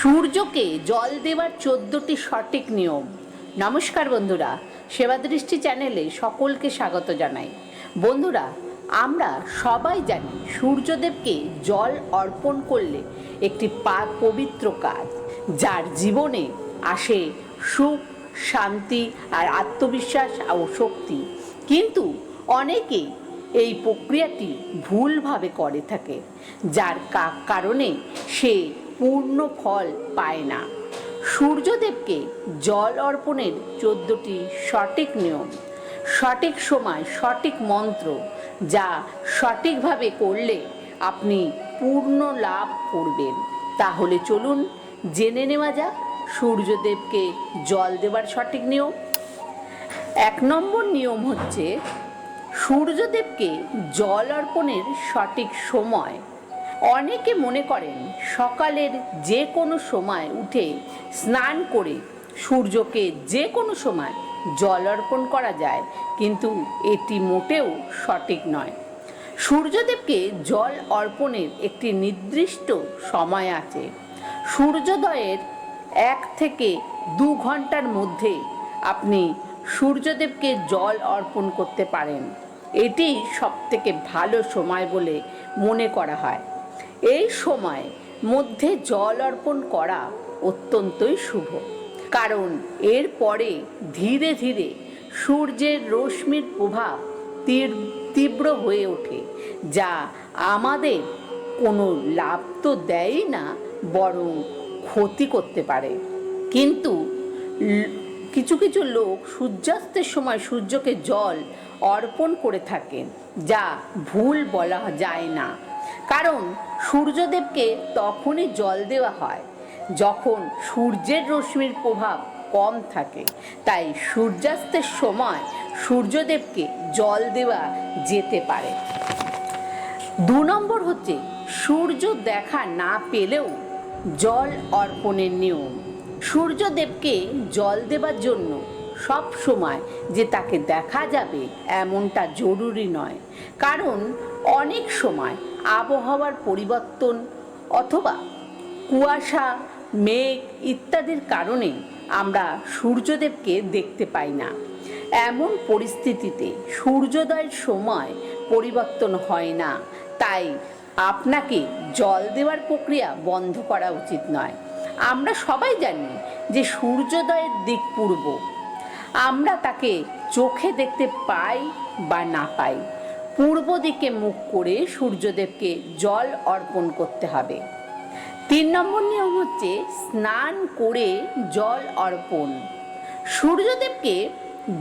সূর্যকে জল দেওয়ার চোদ্দটি সঠিক নিয়ম। নমস্কার বন্ধুরা, সেবা দৃষ্টি চ্যানেলে সকলকে স্বাগত জানাই। বন্ধুরা, আমরা সবাই জানি সূর্যদেবকে জল অর্পণ করলে একটি পা পবিত্র কাজ, যার জীবনে আসে সুখ, শান্তি আর আত্মবিশ্বাস ও শক্তি। কিন্তু অনেকেই এই প্রক্রিয়াটি ভুলভাবে করে থাকে, যার কারণে সে পূর্ণ ফল পায় না। সূর্যদেবকে জল অর্পণের চোদ্দটি সঠিক নিয়ম, সঠিক সময়, সঠিক মন্ত্র, যা সঠিকভাবে করলে আপনি পূর্ণ লাভ করবেন। তাহলে চলুন জেনে নেওয়া যাক সূর্যদেবকে জল দেওয়ার সঠিক নিয়ম। এক নম্বর নিয়ম হচ্ছে, সূর্যদেবকে জল অর্পণের সঠিক সময় অনেকে মনে করেন সকালের যে কোনো সময় উঠে স্নান করে সূর্যকে যে কোনো সময় জল অর্পণ করা যায়, কিন্তু এটি মোটেও সঠিক নয়। সূর্যদেবকে জল অর্পণের একটি নির্দিষ্ট সময় আছে। সূর্যোদয়ের এক থেকে দু ঘণ্টার মধ্যে আপনি সূর্যদেবকে জল অর্পণ করতে পারেন। এটি সবথেকে ভালো সময় বলে মনে করা হয়। এই সময় মধ্যে জল অর্পণ করা অত্যন্তই শুভ। কারণ এর পরে ধীরে ধীরে সূর্যের রশ্মির প্রভাব তীব্র হয়ে ওঠে, যা আমাদের কোনো লাভ তো দেয়ই না, বরং ক্ষতি করতে পারে। কিন্তু কিছু কিছু লোক সূর্যাস্তের সময় সূর্যকে জল অর্পণ করে থাকেন, যা ভুল বলা যায় না। কারণ সূর্যদেবকে তখনই জল দেওয়া হয় যখন সূর্যের রশ্মির প্রভাব কম থাকে। তাই সূর্যাস্তের সময় সূর্যদেবকে জল দেওয়া যেতে পারে। দু নম্বর হচ্ছে সূর্য দেখা না পেলেও জল অর্পণের নিয়ম। সূর্যদেবকে জল দেবার জন্য সব সময় যে তাকে দেখা যাবে এমনটা জরুরি নয়। কারণ অনেক সময় আবহাওয়ার পরিবর্তন অথবা কুয়াশা, মেঘ ইত্যাদির কারণে আমরা সূর্যদেবকে দেখতে পাই না। এমন পরিস্থিতিতে সূর্যোদয়ের সময় পরিবর্তন হয় না। তাই আপনাকে জল দেওয়ার প্রক্রিয়া বন্ধ করা উচিত নয়। আমরা সবাই জানি যে সূর্যোদয়ের দিক পূর্ব। আমরা তাকে চোখে দেখতে পাই বা না পাই। পূর্ব দিকে মুখ করে সূর্যদেবকে জল অর্পণ করতে হবে। তিন নম্বর নিয়ম হচ্ছে স্নান করে জল অর্পণ। সূর্যদেবকে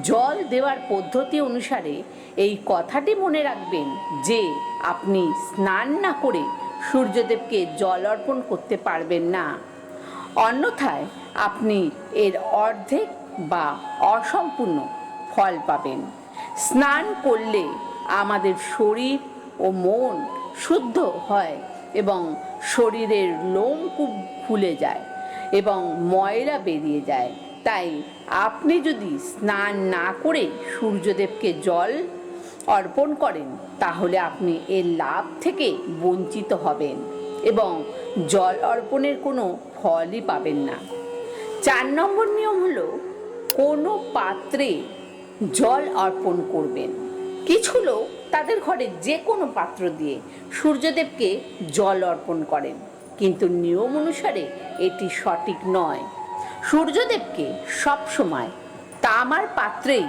জল দেওয়ার পদ্ধতি অনুসারে এই কথাটি মনে রাখবেন যে, আপনি স্নান না করে সূর্যদেবকে জল অর্পণ করতে পারবেন না। অন্যথায় আপনি এর অর্ধেক বা অসম্পূর্ণ ফল পাবেন। স্নান করলে আমাদের শরীর ও মন শুদ্ধ হয় এবং শরীরের লোম লোমকূপ ফুলে যায় এবং ময়লা বেরিয়ে যায়। তাই আপনি যদি স্নান না করে সূর্যদেবকে জল অর্পণ করেন, তাহলে আপনি এর লাভ থেকে বঞ্চিত হবেন এবং জল অর্পণের কোনো ফলই পাবেন না। চার নম্বর নিয়ম হলো কোনো পাত্রে জল অর্পণ করবেন। কিছু লোক তাদের ঘরে যে কোনো পাত্র দিয়ে সূর্যদেবকে জল অর্পণ করেন। কিন্তু নিয়ম অনুসারে এটি সঠিক নয়। সূর্যদেবকে সবসময় তামার পাত্রেই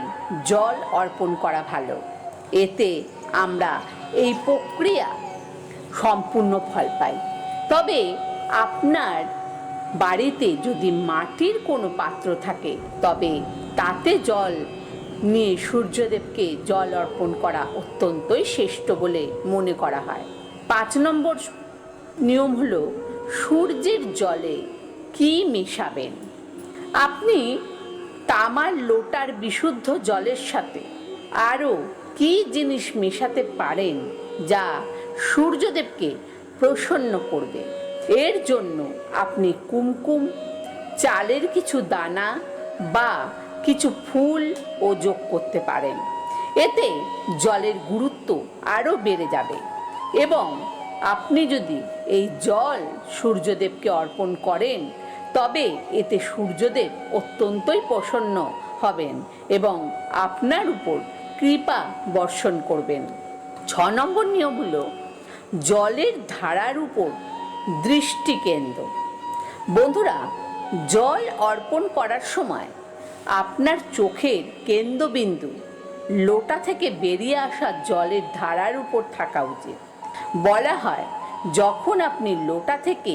জল অর্পণ করা ভালো। এতে আমরা এই প্রক্রিয়া সম্পূর্ণ ফল পাই। তবে আপনার বাড়িতে যদি মাটির কোনো পাত্র থাকে, তবে তাতে জল নিয়ে সূর্যদেবকে জল অর্পণ করা অত্যন্তই শ্রেষ্ঠ বলে মনে করা হয়। পাঁচ নম্বর নিয়ম হলো, সূর্যের জলে কি মেশাবেন? আপনি তামার লোটার বিশুদ্ধ জলের সাথে আরও কি জিনিস মেশাতে পারেন, যা সূর্যদেবকে প্রসন্ন করবে? এর জন্য আপনি কুমকুম, চালের কিছু দানা বা কিছু ফুল ও যোগ করতে পারেন। এতে জলের গুরুত্ব আরও বেড়ে যাবে এবং আপনি যদি এই জল সূর্যদেবকে অর্পণ করেন, তবে এতে সূর্যদেব অত্যন্তই প্রসন্ন হবেন এবং আপনার উপর কৃপা বর্ষণ করবেন। ছ নম্বর নিয়ম হলো, জলের ধারার উপর দৃষ্টি কেন্দ্র বন্ধুরা, জল অর্পণ করার সময় আপনার চোখের কেন্দ্রবিন্দু লোটা থেকে বেরিয়ে আসা জলের ধারার উপর থাকা উচিত। বলা হয়, যখন আপনি লোটা থেকে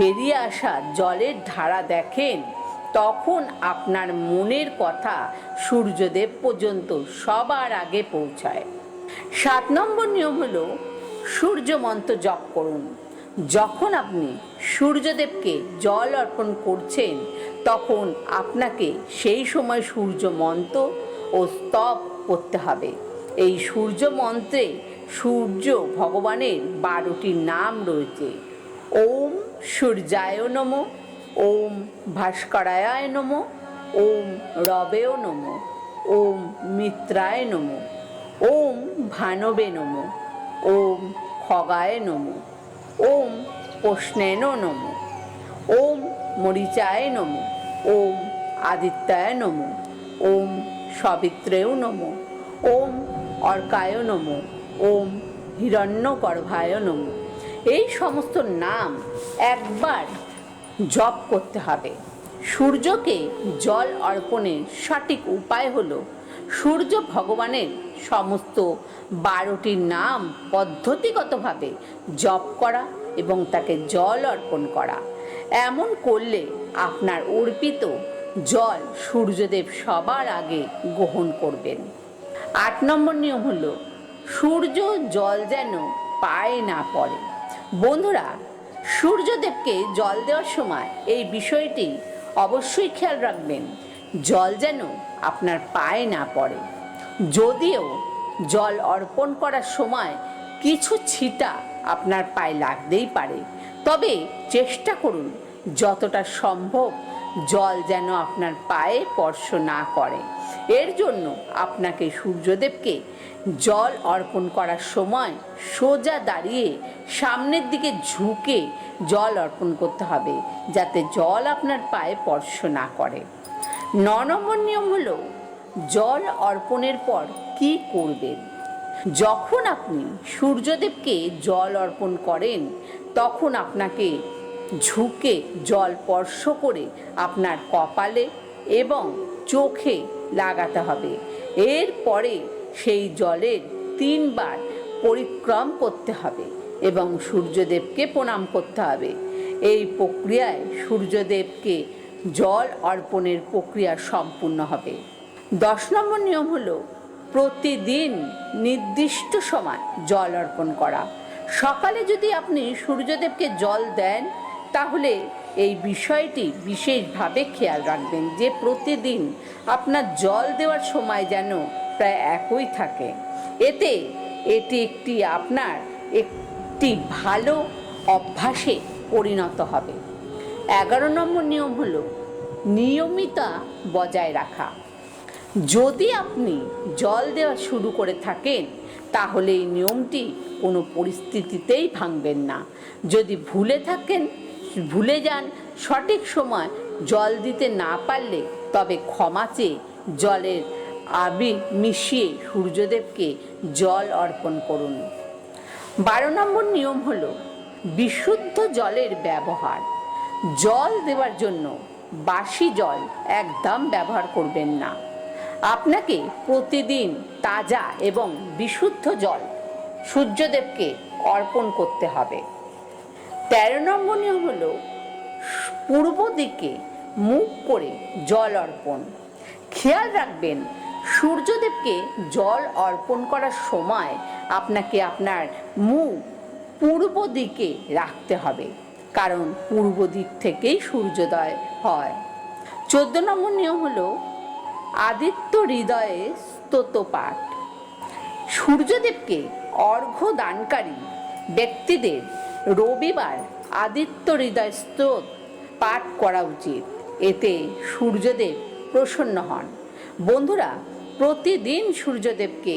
বেরিয়ে আসা জলের ধারা দেখেন, তখন আপনার মনের কথা সূর্যদেব পর্যন্ত সবার আগে পৌঁছায়। সাত নম্বর নিয়ম হলো সূর্য মন্ত্র জপ করুন। যখন আপনি সূর্যদেবকে জল অর্পণ করছেন, তখন আপনাকে সেই সময় সূর্য মন্ত্র ও স্তব করতে হবে। এই সূর্য মন্ত্রে সূর্য ভগবানের বারোটি নাম রয়েছে। ওম সূর্যায় নম, ওম ভাস্করায় নম, ওম রবেও নম, ওম মিত্রায় নম, ওম ভানবে নম, ওম খগায় নম। ওম প্রশ্নেন নম। ওম মরিচায় নম। ওম আদিত্যায় নম। ওম সবিত্রেও নম। ওম অর্কায় নম। ওম হিরণ্যগর্ভায় নম। এই সমস্ত নাম একবার জপ করতে হবে। সূর্যকে জল অর্পণের সঠিক উপায় হলো সূর্য ভগবানের সমস্ত বারোটি নাম পদ্ধতিগতভাবে জপ করা এবং তাকে জল অর্পণ করা। এমন করলে আপনার অর্পিত জল সূর্যদেব সবার আগে গ্রহণ করবেন। আট নম্বর নিয়ম হলো, সূর্য জল যেন পায়ে না পড়ে। বন্ধুরা, সূর্যদেবকে জল দেওয়ার সময় এই বিষয়টি অবশ্যই খেয়াল রাখবেন। জল যেন আপনার পায়ে না পড়ে। যদিও জল অর্পণ করার সময় কিছু ছিটা আপনার পায়ে লাগতেই পারে। তবে চেষ্টা করুন, যতটা সম্ভব জল যেন আপনার পায়ে স্পর্শ না করে। এর জন্য আপনাকে সূর্যদেবকে জল অর্পণ করার সময় সোজা দাঁড়িয়ে সামনের দিকে ঝুঁকে জল অর্পণ করতে হবে, যাতে জল আপনার পায়ে স্পর্শ না করে। ন নম্বর নিয়ম হলো, জল অর্পণের পর কি করবেন? যখন আপনি সূর্যদেবকে জল অর্পণ করেন, তখন আপনাকে ঝুঁকে জল স্পর্শ করে আপনার কপালে এবং চোখে লাগাতে হবে। এরপরে সেই জলের তিনবার পরিক্রম করতে হবে এবং সূর্যদেবকে প্রণাম করতে হবে। এই প্রক্রিয়ায় সূর্যদেবকে জল অর্পণের প্রক্রিয়া সম্পূর্ণ হবে। দশ নম্বর নিয়ম হলো প্রতিদিন নির্দিষ্ট সময় জল অর্পণ করা। সকালে যদি আপনি সূর্যদেবকে জল দেন, তাহলে এই বিষয়টি বিশেষভাবে খেয়াল রাখবেন যে প্রতিদিন আপনার জল দেওয়ার সময় যেন প্রায় একই থাকে। এতে এটি একটি আপনার একটি ভালো অভ্যাসে পরিণত হবে। এগারো নম্বর নিয়ম হলো নিয়মিতা বজায় রাখা। যদি আপনি জল দেওয়া শুরু করে থাকেন, তাহলে এই নিয়মটি কোনো পরিস্থিতিতেই ভাঙবেন না। যদি ভুলে থাকেন, ভুলে যান, সঠিক সময় জল দিতে না পারলে তবে ক্ষমা চেয়ে জলের আবির মিশিয়ে সূর্যদেবকে জল অর্পণ করুন। বারো নম্বর নিয়ম হলো বিশুদ্ধ জলের ব্যবহার। জল দেওয়ার জন্য বাসি জল একদম ব্যবহার করবেন না। আপনাকে প্রতিদিন তাজা এবং বিশুদ্ধ জল সূর্যদেবকে অর্পণ করতে হবে। তেরো নম্বর নিয়ম হলো পূর্ব দিকে মুখ করে জল অর্পণ। খেয়াল রাখবেন, সূর্যদেবকে জল অর্পণ করার সময় আপনাকে আপনার মুখ পূর্ব দিকে রাখতে হবে। কারণ পূর্ব দিক থেকেই সূর্যোদয় হয়। চোদ্দ নম্বর নিয়ম হলো আদিত্য হৃদয়ে স্তোত পাঠ। সূর্যদেবকে অর্ঘ্য দানকারী ব্যক্তিদের রবিবার আদিত্য হৃদয় স্তোত পাঠ করা উচিত। এতে সূর্যদেব প্রসন্ন হন। বন্ধুরা, প্রতিদিন সূর্যদেবকে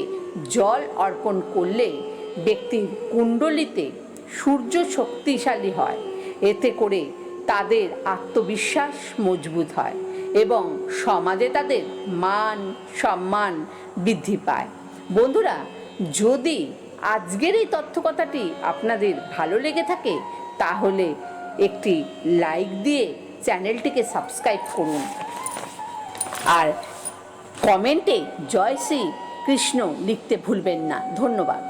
জল অর্পণ করলে ব্যক্তির কুণ্ডলিতে সূর্য শক্তিশালী হয়। এতে করে তাদের আত্মবিশ্বাস মজবুত হয় এবং সমাজে তাদের মান, সম্মান বৃদ্ধি পায়। বন্ধুরা, যদি আজকের এই তথ্যকথাটি আপনাদের ভালো লেগে থাকে, তাহলে একটি লাইক দিয়ে চ্যানেলটিকে সাবস্ক্রাইব করুন। আর কমেন্টে জয় শ্রী কৃষ্ণ লিখতে ভুলবেন না। ধন্যবাদ।